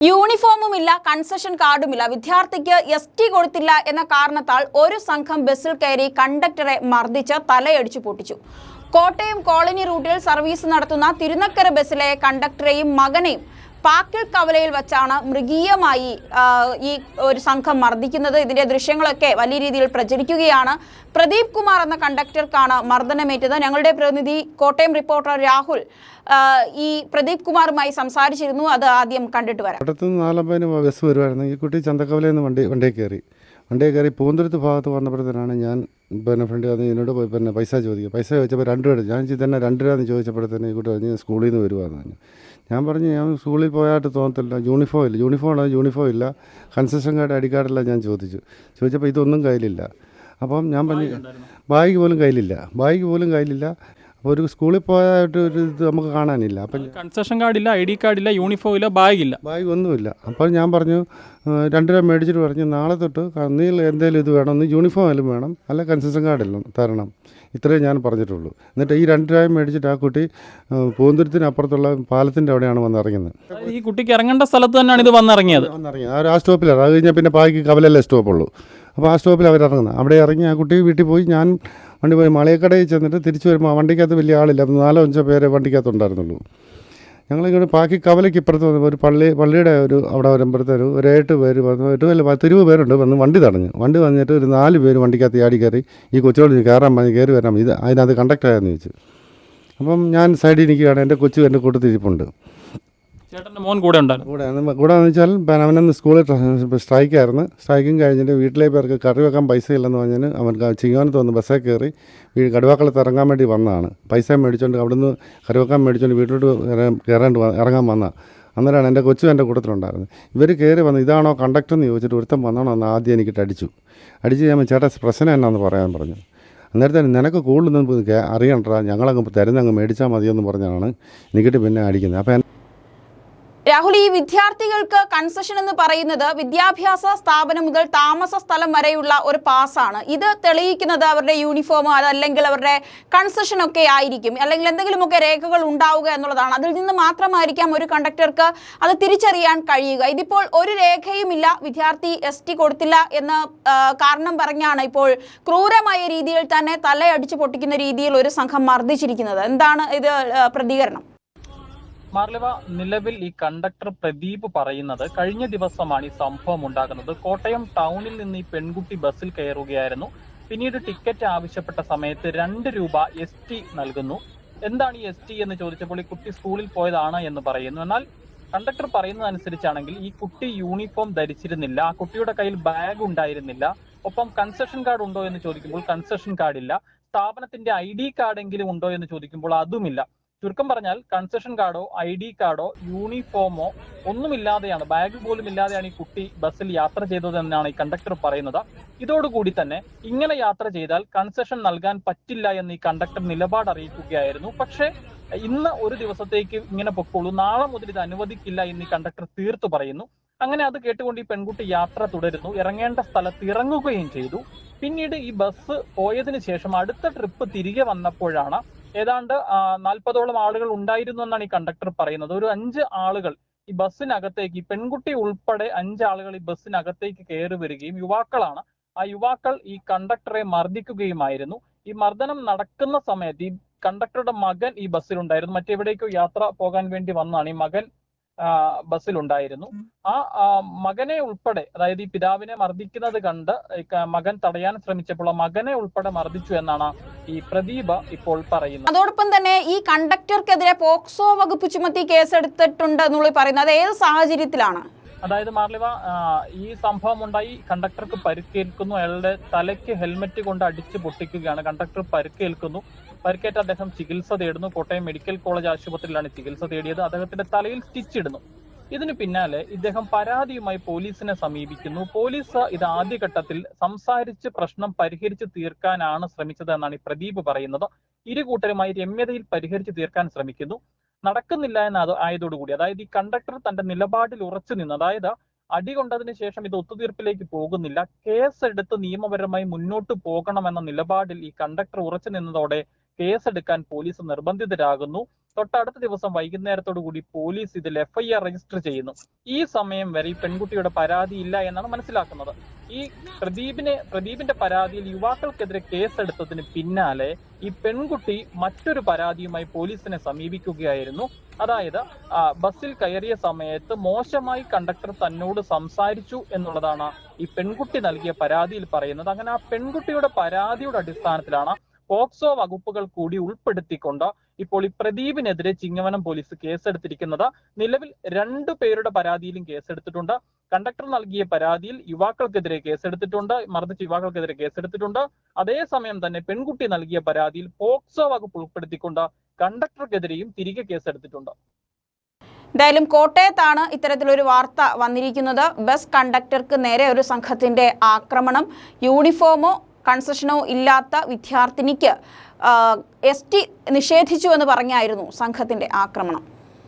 യൂണിഫോമും ഇല്ല കൺസെഷൻ കാർഡുമില്ല വിദ്യാർത്ഥിക്ക് എസ് ടി കൊടുത്തില്ല എന്ന കാരണത്താൽ ഒരു സംഘം ബസ്സിൽ കയറി കണ്ടക്ടറെ മർദ്ദിച്ച് തലയടിച്ചു പൊട്ടിച്ചു. കോട്ടയം കോളനി റൂട്ടിൽ സർവീസ് നടത്തുന്ന തിരുനക്കര ബസ്സിലെ കണ്ടക്ടറെയും മകനെയും പാക്കിൽ കവലയിൽ വെച്ചാണ് മൃഗീയമായി ഈ ഒരു സംഘം മർദ്ദിക്കുന്നത്. ഇതിന്റെ ദൃശ്യങ്ങളൊക്കെ വലിയ രീതിയിൽ പ്രചരിക്കുകയാണ്. പ്രദീപ് കുമാർ എന്ന കണ്ടക്ടർക്കാണ് മർദ്ദനമേറ്റത്. ഞങ്ങളുടെ പ്രതിനിധി കോട്ടയം റിപ്പോർട്ടർ രാഹുൽ ഈ പ്രദീപ് കുമാറുമായി സംസാരിച്ചിരുന്നു. അത് ആദ്യം കണ്ടിട്ട് വരാം. കോട്ടയത്ത് നിന്ന് നാലമ്പതിന് ബസ് വരുമായിരുന്നു ഈ കുട്ടി ചന്തക്കവലയിൽ നിന്ന് വണ്ടി വണ്ടിയിൽ കയറി. വണ്ടിയിൽ കയറി പൂന്തുരുത്ത് ഭാഗത്ത് വന്നപ്പോഴത്തേനാണ് ഞാൻ പിന്നെ ഫ്രണ്ട് അത് എന്നോട് പിന്നെ പൈസ ചോദിക്കുക. പൈസ ചോദിച്ചപ്പോൾ രണ്ട് രൂപ ഞാൻ തന്നെ രണ്ട് രൂപ എന്ന് ചോദിച്ചപ്പോഴത്തേനും ഈ കുട്ടി പറഞ്ഞ് സ്കൂളിൽ നിന്ന് വരുവാന്ന് പറഞ്ഞു. ഞാൻ പറഞ്ഞു ഞാൻ സ്കൂളിൽ പോയായിട്ട് തോന്നത്തില്ല. യൂണിഫോം ഇല്ല. യൂണിഫോം ആണോ യൂണിഫോം ഇല്ല. കൺസെഷൻ കാർഡ് ഐ ഡി കാർഡല്ല ഞാൻ ചോദിച്ചു. ചോദിച്ചപ്പോൾ ഇതൊന്നും കയ്യിലില്ല. അപ്പം ഞാൻ പറഞ്ഞു ബാഗ് പോലും കയ്യിലില്ല. ബാഗ് പോലും കയ്യിലില്ല. അപ്പോൾ ഒരു സ്കൂളിൽ പോയിട്ട് ഒരു ഇത് നമുക്ക് കാണാനില്ല. അപ്പം കൺസെഷൻ കാർഡില്ല ഐ ഡി കാർഡില്ല യൂണിഫോം ഇല്ല ബാഗില്ല. ബാഗ് ഒന്നുമില്ല. അപ്പോൾ ഞാൻ പറഞ്ഞു "ആ, രണ്ട് രൂപ മേടിച്ചിട്ട് പറഞ്ഞു നാളെ തൊട്ട് നീ എന്തെങ്കിലും ഇത് വേണം ഒന്ന് യൂണിഫോം ആയാലും വേണം അല്ല കൺസെഷൻ കാർഡെല്ലാം തരണം. ഇത്രയും ഞാൻ പറഞ്ഞിട്ടുള്ളൂ. എന്നിട്ട് ഈ രണ്ട് രൂപ മേടിച്ചിട്ട് ആ കുട്ടി ആ, അപ്പുറത്തുള്ള പാലത്തിന്റെ അവിടെയാണ് വന്നിറങ്ങുന്നത് ഈ കുട്ടിക്ക് ഇറങ്ങേണ്ട സ്ഥലത്ത് തന്നെയാണ് ഇത് വന്നിറങ്ങിയത്. വന്നിറങ്ങിയത് ആ സ്റ്റോപ്പിലാണ്. അത് കഴിഞ്ഞാൽ പിന്നെ ബാക്കി കവലല്ലേ സ്റ്റോപ്പുള്ളൂ. അപ്പോൾ ആ സ്റ്റോപ്പിൽ അവരിറങ്ങുന്നത്. അവിടെ ഇറങ്ങി ആ കുട്ടി വീട്ടിൽ പോയി ഞാൻ വണ്ടി പോയി മളയക്കടയിൽ ചെന്നിട്ട് തിരിച്ചു വരുമ്പോൾ വണ്ടിക്കകത്ത് വലിയ ആളില്ല. നാലോ അഞ്ചോ പേരെ വണ്ടിക്കകത്ത് ഉണ്ടായിരുന്നുള്ളൂ ഞങ്ങളിങ്ങനെ ബാക്കി കവലയ്ക്ക് ഇപ്പുറത്ത് വന്നപ്പോൾ ഒരു പള്ളി പള്ളിയുടെ ഒരു അവിടെ വരുമ്പോഴത്തേരു ഒരു ഏട്ട് പേര് വന്നു എട്ട് പേര് പത്ത് പേരുണ്ട് വന്ന് വണ്ടി തടഞ്ഞു. വണ്ടി വന്നിട്ട് ഒരു നാല് പേര് വണ്ടിക്കകത്ത് ചാടി കയറി ഈ കൊച്ചോട് കയറാൻ മതി കയറി വരാൻ ഇത് അതിനകത്ത് കണ്ടക്ടറായെന്ന് ചോദിച്ചു. അപ്പം ഞാൻ സൈഡിൽ നിൽക്കുകയാണ് എന്റെ കൊച്ചു എന്റെ കൂട്ടത്തിരിപ്പുണ്ട്. മോൻ കൂടെ ഉണ്ടായിരുന്നു. കൂടെ കൂടെ എന്ന് വെച്ചാൽ അവനന്ന് സ്കൂളിൽ സ്ട്രൈക്കായിരുന്നു. സ്ട്രൈക്കും കഴിഞ്ഞിട്ട് വീട്ടിലെ പേർക്ക് കറി വെക്കാൻ പൈസ ഇല്ലെന്ന് പറഞ്ഞാൽ അവൻ ചെയ്യുവാനത്ത് വന്ന് ബസ്സേ കയറി കടുവാക്കളത്ത് ഇറങ്ങാൻ വേണ്ടി വന്നതാണ്. പൈസ മേടിച്ചോണ്ട് അവിടുന്ന് കറി വെക്കാൻ മേടിച്ചോണ്ട് വീട്ടിലോട്ട് കയറേണ്ടി ഇറങ്ങാൻ വന്ന. അന്നേരമാണ് എന്റെ കൊച്ചു എന്റെ കൂട്ടത്തിലുണ്ടായിരുന്നത്. ഇവർ കയറി വന്ന് ഇതാണോ കണ്ടക്ടർ എന്ന് ചോദിച്ചിട്ട് ഒരുത്തം വന്നാണോ എന്ന് ആദ്യം എനിക്കിട്ട് അടിച്ചു. അടിച്ച് ഞാൻ ചേട്ടാ പ്രശ്നം എന്നാന്ന് പറയാൻ പറഞ്ഞു. അന്നേരത്തെ നിനക്ക് കൂടുതലൊന്നും അറിയണ്ടാ ഞങ്ങളങ്ങ് തരുന്നങ്ങ് മേടിച്ചാൽ മതിയെന്ന് പറഞ്ഞാണ് എനിക്കിട്ട് പിന്നെ അടിക്കുന്നത്. അപ്പോൾ രാഹുൽ ഈ വിദ്യാർത്ഥികൾക്ക് കൺസെഷൻ എന്ന് പറയുന്നത് വിദ്യാഭ്യാസ സ്ഥാപനം മുതൽ താമസ സ്ഥലം വരെയുള്ള ഒരു പാസ്സാണ് ഇത് തെളിയിക്കുന്നത് അവരുടെ യൂണിഫോം അതല്ലെങ്കിൽ അവരുടെ കൺസെഷൻ ഒക്കെ ആയിരിക്കും. അല്ലെങ്കിൽ എന്തെങ്കിലുമൊക്കെ രേഖകൾ ഉണ്ടാവുക എന്നുള്ളതാണ്. അതിൽ നിന്ന് മാത്രമായിരിക്കാം ഒരു കണ്ടക്ടർക്ക് അത് തിരിച്ചറിയാൻ കഴിയുക. ഇതിപ്പോൾ ഒരു രേഖയുമില്ല. വിദ്യാർത്ഥി എസ് ടി കൊടുത്തില്ല എന്ന് കാരണം പറഞ്ഞാണ് ഇപ്പോൾ ക്രൂരമായ രീതിയിൽ തന്നെ തലയടിച്ച് പൊട്ടിക്കുന്ന രീതിയിൽ ഒരു സംഘം മർദ്ദിച്ചിരിക്കുന്നത്. എന്താണ് ഇത് പ്രതികരണം? മാർലിവ നിലവിൽ ഈ കണ്ടക്ടർ പ്രദീപ് പറയുന്നത് കഴിഞ്ഞ ദിവസമാണ് ഈ സംഭവം ഉണ്ടാകുന്നത്. കോട്ടയം ടൗണിൽ നിന്ന് ഈ പെൺകുട്ടി ബസ്സിൽ കയറുകയായിരുന്നു. പിന്നീട് ടിക്കറ്റ് ആവശ്യപ്പെട്ട സമയത്ത് രണ്ട് രൂപ എസ് ടി നൽകുന്നു. എന്താണ് ഈ എസ് ടി എന്ന് ചോദിച്ചപ്പോൾ ഈ കുട്ടി സ്കൂളിൽ പോയതാണ് എന്ന് പറയുന്നു. എന്നാൽ കണ്ടക്ടർ പറയുന്നതനുസരിച്ചാണെങ്കിൽ ഈ കുട്ടി യൂണിഫോം ധരിച്ചിരുന്നില്ല ആ കുട്ടിയുടെ കയ്യിൽ ബാഗ് ഉണ്ടായിരുന്നില്ല ഒപ്പം കൺസെഷൻ കാർഡ് ഉണ്ടോ എന്ന് ചോദിക്കുമ്പോൾ കൺസെഷൻ കാർഡ് ഇല്ല സ്ഥാപനത്തിന്റെ ഐ ഡി കാർഡ് എങ്കിലും ഉണ്ടോ എന്ന് ചോദിക്കുമ്പോൾ അതുമില്ല. ചുരുക്കം പറഞ്ഞാൽ കൺസെഷൻ കാർഡോ ഐ ഡി കാർഡോ യൂണിഫോമോ ഒന്നുമില്ലാതെയാണ് ബാഗ് പോലും ഇല്ലാതെയാണ് ഈ കുട്ടി ബസ്സിൽ യാത്ര ചെയ്തതെന്നാണ് ഈ കണ്ടക്ടർ പറയുന്നത്. ഇതോടുകൂടി തന്നെ ഇങ്ങനെ യാത്ര ചെയ്താൽ കൺസെഷൻ നൽകാൻ പറ്റില്ല എന്ന് ഈ കണ്ടക്ടർ നിലപാട് അറിയിക്കുകയായിരുന്നു. പക്ഷേ ഇന്ന് ഒരു ദിവസത്തേക്ക് ഇങ്ങനെ പൊക്കോളൂ നാളെ മുതൽ ഇത് അനുവദിക്കില്ല എന്ന് ഈ കണ്ടക്ടർ തീർത്തു പറയുന്നു. അങ്ങനെ അത് കേട്ടുകൊണ്ട് ഈ പെൺകുട്ടി യാത്ര തുടരുന്നു ഇറങ്ങേണ്ട സ്ഥലത്ത് ഇറങ്ങുകയും ചെയ്തു. പിന്നീട് ഈ ബസ് പോയതിനു ശേഷം അടുത്ത ട്രിപ്പ് തിരികെ വന്നപ്പോഴാണ് ഏതാണ്ട് നാൽപ്പതോളം ആളുകൾ ഉണ്ടായിരുന്നു എന്നാണ് ഈ കണ്ടക്ടർ പറയുന്നത്. ഒരു അഞ്ച് ആളുകൾ ഈ ബസ്സിനകത്തേക്ക് ഈ പെൺകുട്ടി ഉൾപ്പെടെ ആളുകൾ ഈ ബസ്സിനകത്തേക്ക് കയറി വരികയും യുവാക്കളാണ് ആ യുവാക്കൾ ഈ കണ്ടക്ടറെ മർദ്ദിക്കുകയുമായിരുന്നു. ഈ മർദ്ദനം നടക്കുന്ന സമയത്ത് ഈ കണ്ടക്ടറുടെ മകൻ ഈ ബസ്സിലുണ്ടായിരുന്നു. മറ്റെവിടേക്കോ യാത്ര പോകാൻ വേണ്ടി വന്നതാണ്. ഈ മകൻ ബസ്സിലുണ്ടായിരുന്നു. ആ മകനെ ഉൾപ്പെടെ അതായത് ഈ പിതാവിനെ മർദ്ദിക്കുന്നത് കണ്ട് മകൻ തടയാൻ ശ്രമിച്ചപ്പോൾ ആ മകനെ ഉൾപ്പെടെ മർദ്ദിച്ചു എന്നാണ് ഈ പ്രദീപ ഇപ്പോൾ പറയുന്നത്. അതോടൊപ്പം തന്നെ ഈ കണ്ടക്ടർക്കെതിരെ പോക്സോ വകുപ്പ് ചുമത്തി കേസെടുത്തിട്ടുണ്ട് എന്നുള്ള പറയുന്നത്. ഏത് സാഹചര്യത്തിലാണ്? അതായത് മാർലിവ ഈ സംഭവം ഉണ്ടായി. കണ്ടക്ടർക്ക് പരിക്കേൽക്കുന്നു. അയാളുടെ തലയ്ക്ക് ഹെൽമെറ്റ് കൊണ്ട് അടിച്ച് പൊട്ടിക്കുകയാണ്. കണ്ടക്ടർ പരിക്കേൽക്കുന്നു. പരിക്കേറ്റ അദ്ദേഹം ചികിത്സ തേടുന്നു. കോട്ടയം മെഡിക്കൽ കോളേജ് ആശുപത്രിയിലാണ് ചികിത്സ തേടിയത്. അദ്ദേഹത്തിന്റെ തലയിൽ സ്റ്റിച്ച് ഇടുന്നു. ഇതിനു പിന്നാലെ ഇദ്ദേഹം പരാതിയുമായി പോലീസിനെ സമീപിക്കുന്നു. പോലീസ് ഇത് ആദ്യഘട്ടത്തിൽ സംസാരിച്ച് പ്രശ്നം പരിഹരിച്ചു തീർക്കാനാണ് ശ്രമിച്ചത് എന്നാണ് ഈ പ്രദീപ് പറയുന്നത്. ഇരു കൂട്ടരുമായി രമ്യതയിൽ പരിഹരിച്ച് തീർക്കാൻ ശ്രമിക്കുന്നു. നടക്കുന്നില്ല എന്ന ആയതോടുകൂടി അതായത് ഈ കണ്ടക്ടർ തന്റെ നിലപാടിൽ ഉറച്ചു നിന്ന് അതായത് അടി കൊണ്ടതിന് ശേഷം ഇത് ഒത്തുതീർപ്പിലേക്ക് പോകുന്നില്ല കേസ് എടുത്ത് നിയമപരമായി മുന്നോട്ട് പോകണമെന്ന നിലപാടിൽ ഈ കണ്ടക്ടർ ഉറച്ചു നിന്നതോടെ കേസെടുക്കാൻ പോലീസ് നിർബന്ധിതരാകുന്നു. തൊട്ടടുത്ത ദിവസം വൈകുന്നേരത്തോടു കൂടി പോലീസ് ഇതിൽ എഫ്ഐആർ രജിസ്റ്റർ ചെയ്യുന്നു. ഈ സമയം വരെ ഈ പെൺകുട്ടിയുടെ പരാതി ഇല്ല എന്നാണ് മനസ്സിലാക്കുന്നത്. ഈ പ്രദീപിനെ പ്രദീപിന്റെ പരാതിയിൽ യുവാക്കൾക്കെതിരെ കേസെടുത്തതിന് പിന്നാലെ ഈ പെൺകുട്ടി മറ്റൊരു പരാതിയുമായി പോലീസിനെ സമീപിക്കുകയായിരുന്നു. അതായത് ബസ്സിൽ കയറിയ സമയത്ത് മോശമായി കണ്ടക്ടർ തന്നോട് സംസാരിച്ചു എന്നുള്ളതാണ് ഈ പെൺകുട്ടി നൽകിയ പരാതിയിൽ പറയുന്നത്. അങ്ങനെ ആ പെൺകുട്ടിയുടെ പരാതിയുടെ അടിസ്ഥാനത്തിലാണ് പോക്സോ വകുപ്പുകൾ കൂടി ഉൾപ്പെടുത്തിക്കൊണ്ട് ഇപ്പോൾ ഈ പ്രദീപിനെതിരെ ചിങ്ങവനം പോലീസ് കേസെടുത്തിരിക്കുന്നത് നിലവിൽ രണ്ടു പേരുടെ പരാതിയിലും കേസെടുത്തിട്ടുണ്ട്. കണ്ടക്ടർ നൽകിയ പരാതിയിൽ യുവാക്കൾക്കെതിരെ കേസെടുത്തിട്ടുണ്ട് മർദ്ദിച്ച യുവാക്കൾക്കെതിരെ കേസെടുത്തിട്ടുണ്ട്. അതേസമയം തന്നെ പെൺകുട്ടി നൽകിയ പരാതിയിൽ പോക്സോ വകുപ്പ് ഉൾപ്പെടുത്തിക്കൊണ്ട് കണ്ടക്ടർക്കെതിരെയും തിരികെ കേസെടുത്തിട്ടുണ്ട്. എന്തായാലും കോട്ടയത്താണ് ഇത്തരത്തിലൊരു വാർത്ത വന്നിരിക്കുന്നത്. ബസ് കണ്ടക്ടർക്ക് നേരെ ഒരു സംഘത്തിന്റെ ആക്രമണം യൂണിഫോമോ കൺസെഷനോ ഇല്ലാത്ത വിദ്യാർത്ഥിനിക്ക് എസ് ടി നിഷേധിച്ചു എന്ന് പറഞ്ഞായിരുന്നു സംഘത്തിന്റെ ആക്രമണം.